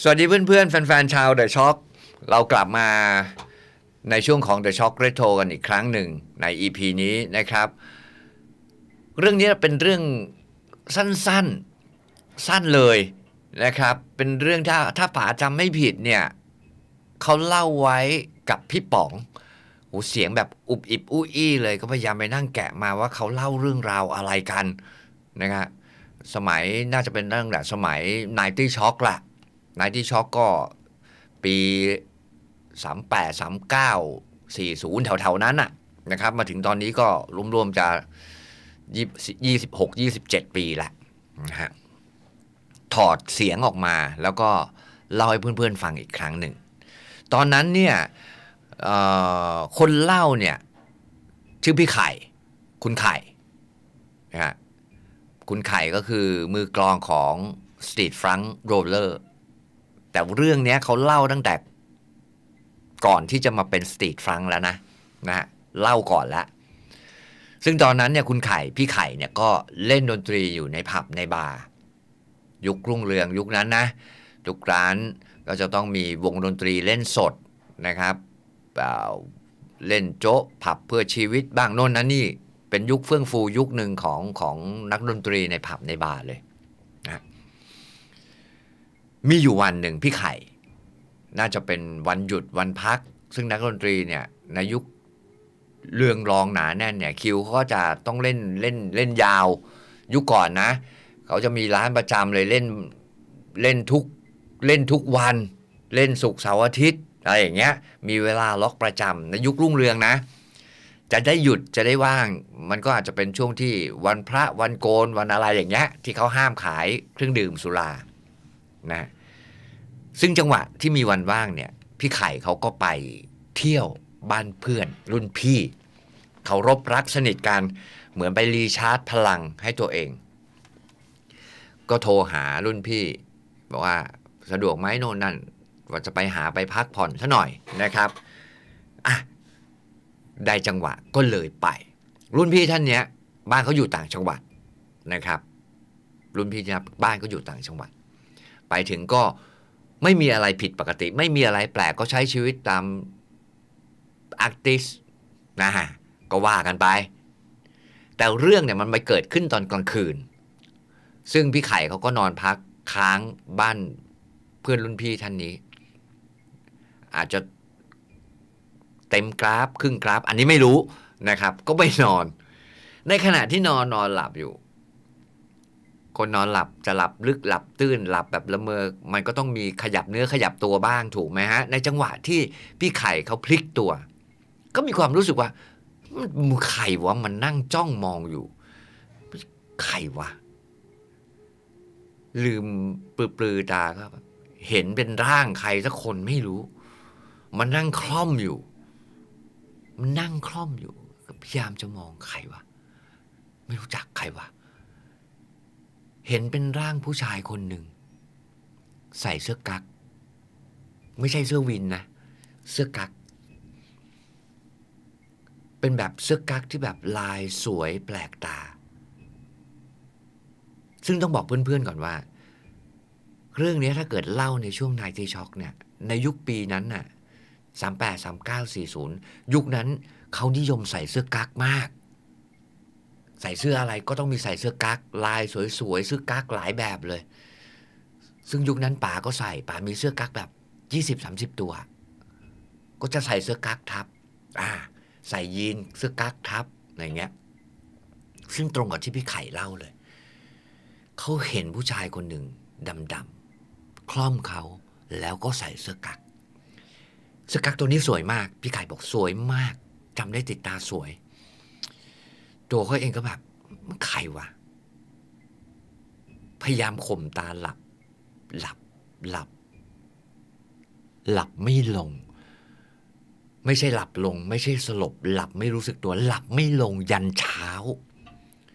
สวัสดีเพื่อนๆ แฟนๆ ชาว The Shock เรากลับมาในช่วงของ The Shock Retro กันอีกครั้งหนึ่งใน EP นี้นะครับ เรื่องนี้เป็นเรื่องสั้นๆ สั้นเลยนะครับ เป็นเรื่องถ้าถ้าป๋าจำไม่ผิดเนี่ยเขาเล่าไว้กับพี่ป๋องโหเสียงแบบอุบอิบอู้อี้เลยก็พยายามไปนั่งแกะมาว่าเขาเล่าเรื่องราวอะไรกันนะครับสมัยน่าจะเป็นตั้งแต่สมัย90 Shock ละ นายที่ช็อกก็ปี 38 39 40 แถวๆ นั้นน่ะนะครับ มาถึงตอนนี้ก็รวมๆ จะ26 27 ปีละนะฮะถอดเสียงออกมาแล้วก็เล่าให้เพื่อนๆ ฟังอีกครั้งหนึ่ง ตอนนั้นเนี่ยคนเล่าเนี่ยชื่อพี่ไข่ คุณไข่นะฮะคุณไข่ก็คือมือกลองของ Street Front Roller แต่เรื่องเนี้ยเขาเล่าตั้งแต่ ก่อนที่จะมาเป็นสตรีทฟรังแล้วนะนะฮะเล่าก่อนแล้วซึ่งตอนนั้นเนี่ยคุณไข่พี่ไข่เนี่ยก็เล่นดนตรีอยู่ในผับในบาร์ยุครุ่งเรืองยุคนั้นนะทุกร้านก็จะต้องมีวงดนตรีเล่นสดนะครับเเล่นโจ๊ะผับเพื่อชีวิตบ้างโน่นนั่นนี่เป็นยุคเฟื่องฟูยุคหนึ่งของของนักดนตรีในผับในบาร์เลย มีอยู่วันหนึ่งพี่ไข่ น่าจะเป็นวันหยุดวันพัก ซึ่งนักดนตรีเนี่ยในยุคเรืองรองหนาแน่นเนี่ยคิวเขาก็จะต้องเล่นเล่นเล่นยาว ยุคก่อนนะ เขาจะมีร้านประจำเลยเล่นเล่นทุกเล่นทุกวัน เล่นศุกร์เสาร์อาทิตย์อะไรอย่างเงี้ย มีเวลาล็อกประจำในยุครุ่งเรืองนะ จะได้หยุดจะได้ว่าง มันก็อาจจะเป็นช่วงที่วันพระวันโกนวันอะไรอย่างเงี้ยที่เขาห้ามขายเครื่องดื่มสุรา นะซึ่งจังหวะที่มีวันว่างเนี่ย พี่ไข่เขาก็ไปเที่ยวบ้านเพื่อน รุ่นพี่เขารบรักสนิทกันเหมือนไปรีชาร์จพลังให้ตัวเอง ก็โทรหารุ่นพี่ บอกว่าสะดวกไหมโน่นนั่นว่าจะไปหาไปพักผ่อนซะหน่อยนะครับอะได้จังหวะก็เลยไป รุ่นพี่ท่านเนี้ย บ้านเขาอยู่ต่างจังหวัดนะครับ รุ่นพี่นี่ยบ้านก็อยู่ต่างจังหวัด ไปถึงก็ไม่มีอะไรผิดปกติ ไม่มีอะไรแปลกก็ใช้ชีวิตตามอาร์ติสนะฮะก็ว่ากันไป แต่เรื่องเนี่ยมันไปเกิดขึ้นตอนกลางคืน ซึ่งพี่ไข่เขาก็นอนพักค้างบ้านเพื่อนรุ่นพี่ท่านนี้ อาจจะเต็มกราฟครึ่งกราฟ อันนี้ไม่รู้นะครับ ก็ไปนอน ในขณะที่นอนนอนหลับอยู่ คนนอนหลับจะหลับลึกหลับตื้นหลับแบบละเมอ มันก็ต้องมีขยับเนื้อขยับตัวบ้างถูกไหมฮะ ในจังหวะที่พี่ไข่เขาพลิกตัว ก็มีความรู้สึกว่ามันใครวะมันนั่งจ้องมองอยู่ใครวะ ลืมปลือปลือตาก็แบเห็นเป็นร่างใครสักคนไม่รู้ มันนั่งคล่อมอยู่ มันนั่งคล่อมอยู่พยายามจะมองใครวะ ไม่รู้จักใครวะ เห็นเป็นร่างผู้ชายคนหนึ่ง ใส่เสื้อกั๊กไม่ใช่เสื้อวินนะ เสื้อกั๊กเป็นแบบเสื้อกั๊กที่แบบลายสวยแปลกตา ซึ่งต้องบอกเพื่อนๆก่อนว่า เรื่องนี้ถ้าเกิดเล่าในช่วงไนทีช็อกเนี่ย ในยุคปีนั้นน่ะสามแปดสามเก้าสี่ศูนย์ยุคนั้นเขานิยมใส่เสื้อกั๊กมาก ใส่เสื้ออะไรก็ต้องมีใส่เสื้อกั๊กลายสวยๆเสื้อกั๊กหลายแบบเลย ซึ่งยุคนั้นป๋าก็ใส่ป๋ามีเสื้อกั๊กแบบยี่สิบสามสิบตัว ก็จะใส่เสื้อกั๊กทับ อ่า ใส่ยีนเสื้อกั๊กทับอะไรเงี้ย ซึ่งตรงกับที่พี่ไข่เล่าเลย เขาเห็นผู้ชายคนหนึ่งดำๆคล่อมเขาแล้วก็ใส่เสื้อกั๊กเสื้อกั๊กตัวนี้สวยมาก พี่ไข่บอกสวยมากจำได้ติดตาสวย ตัวเขาเองก็แบบมันใครวะ พยายามข่มตาหลับ หลับหลับ หลับไม่ลง ไม่ใช่หลับลง ไม่ใช่สลบ หลับไม่รู้สึกตัว หลับไม่ลงยันเช้า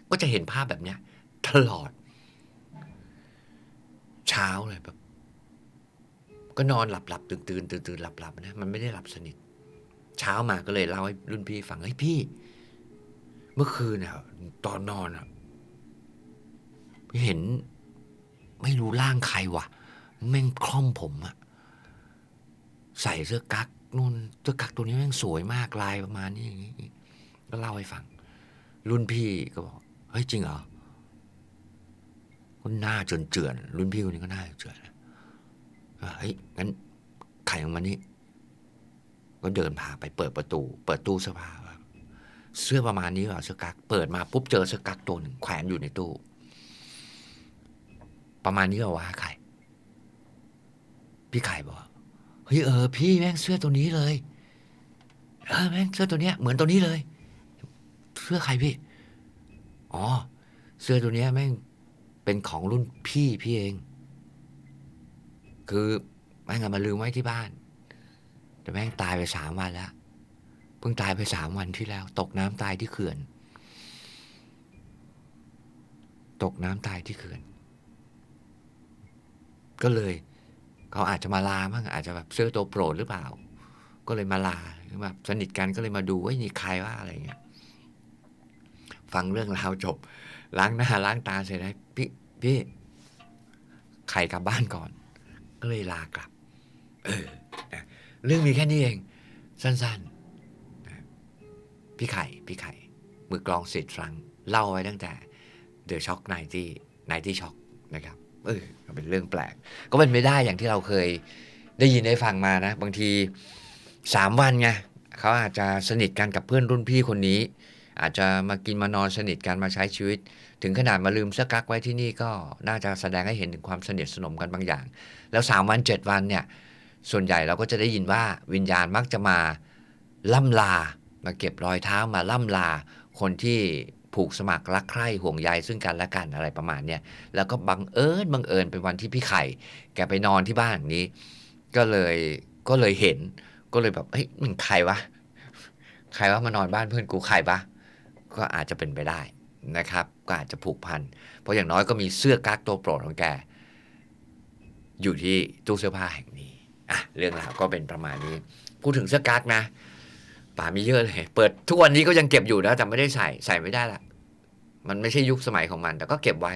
ก็จะเห็นภาพแบบเนี้ยตลอด เช้าเลยแบบก็นอนหลับหลับตื่นตื่นตื่นตื่นหลับหลับนะมันไม่ได้หลับสนิท เช้ามาก็เลยเล่าให้รุ่นพี่ฟังเฮ้ยพี่ มื่อคืนน่ะตอนนอนอะเห็น ไม่รู้ร่างใครวะแม่งคล่อมผมอะใส่เสื้อกั๊กนู่นเสื้อกั๊กตัวนี้แม่งสวยมากลายประมาณนี้อย่างนี้ก็เล่าให้ฟัง รุ่นพี่ก็บอกเฮ้ยจริงเหรอก็หน้าเจือน รุ่นพี่คนนี้ก็หน้าเจือนๆนะเฮ้ยงั้นไข่ออกมานี่ก็เดินพาไปเปิดประตู เปิดตู้เสื้อผ้า เสื้อประมาณนี้เหรอเสื้อกั๊กเปิดมาปุ๊บเจอเสื้อกั๊กตัวหนึ่งแขวนอยู่ในตู้ ประมาณนี้เหรอวะไข่พี่ไข่บอกเฮ้ยเออ พี่แม่งเสื้อตัวนี้เลย เออแม่งเสื้อตัวเนี้ย เหมือนตัวนี้เลย เสื้อใครพี่ อ๋อ เสื้อตัวเนี้ยแม่งเป็นของรุ่นพี่พี่เอง คือแม่งเอามาลืมไว้ที่บ้าน แต่แม่งตายไปสามวันแล้ว เพิ่งตายไปสามวันที่แล้ว ตกน้ำตายที่เขื่อน ตกน้ำตายที่เขื่อน ก็เลยเขาอาจจะมาลาบ้างอาจจะแบบเสื้อตัวโปรดหรือเปล่า ก็เลยมาลาแบบสนิทกันก็เลยมาดูว่านี่ใครว่าอะไรเงี้ย ฟังเรื่องราวจบ ล้างหน้าล้างตาเสร็จแล้วพี่พี่ใครกลับบ้านก่อน ก็เลยลากลับ เออนะเรื่องมีแค่นี้เอง สั้น ๆ พี่ไข่พี่ไข่ มือกลองสิทธิ์ฟรังเล่าไว้ตั้งแต่ The Shock 90 90 Shock นะครับเออเป็นเรื่องแปลก ก็เป็นไม่ได้อย่างที่เราเคยได้ยินได้ฟังมานะ บางทีสามวันไงเขาอาจจะสนิทกันกับเพื่อนรุ่นพี่คนนี้ อาจจะมากินมานอนสนิทกันมาใช้ชีวิต ถึงขนาดมาลืมเสื้อกั๊กไว้ที่นี่ก็น่าจะแสดงให้เห็นถึงความสนิทสนมกันบางอย่าง แล้วสามวันเจ็ดวันเนี่ยส่วนใหญ่เราก็จะได้ยินว่าวิญญาณมักจะมาล่ำลา มาเก็บรอยเท้ามาล่ำลาคนที่ผูกสมัครรักใคร่ห่วงใยซึ่งกันและกันอะไรประมาณเนี้ยแล้วก็บังเอิญบังเอิญเป็นวันที่พี่ไข่ แกไปนอนที่บ้านนี้ ก็เลยก็เลยเห็น ก็เลยแบบเฮ้ยมึงใครวะใครวะมานอนบ้านเพื่อนกูใครปะก็อาจจะเป็นไปได้นะครับ ก็อาจจะผูกพัน เพราะอย่างน้อยก็มีเสื้อกั๊กตัวโปรดของแก อยู่ที่ตู้เสื้อผ้าแห่งนี้อะเรื่องราวก็เป็นประมาณนี้ พูดถึงเสื้อกั๊กนะ ป่ามีเยอะเลย เปิดทุกวันนี้ก็ยังเก็บอยู่นะแต่ไม่ได้ใส่ใส่ไม่ได้ละมันไม่ใช่ยุคสมัยของมัน แต่ก็เก็บไว้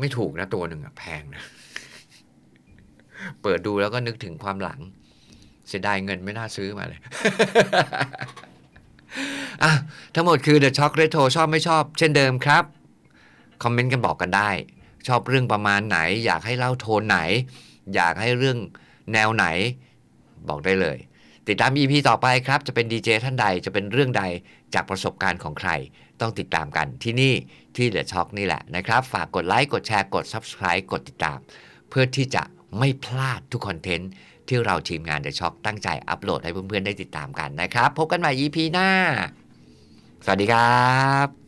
ไม่ถูกนะตัวหนึ่งอะแพงนะ เปิดดูแล้วก็นึกถึงความหลัง เสียดายเงินไม่น่าซื้อมาเลยอะทั้งหมดคือ The Shock Retro ชอบไม่ชอบ เช่นเดิมครับ คอมเมนต์กันบอกกันได้ ชอบเรื่องประมาณไหน อยากให้เล่าโทนไหน อยากให้เรื่องแนวไหน บอกได้เลย ติดตาม EP ต่อไปครับ จะเป็นดีเจท่านใดจะเป็นเรื่องใดจากประสบการณ์ของใคร ต้องติดตามกันที่นี่ที่ The Shock นี่แหละนะครับ ฝากกดไลค์กดแชร์กด Subscribe กดติดตาม เพื่อที่จะไม่พลาดทุกคอนเทนต์ที่เราทีมงาน The Shock ตั้งใจอัปโหลดให้เพื่อนๆได้ติดตามกันนะครับ พบกันใหม่ EP หน้า สวัสดีครับ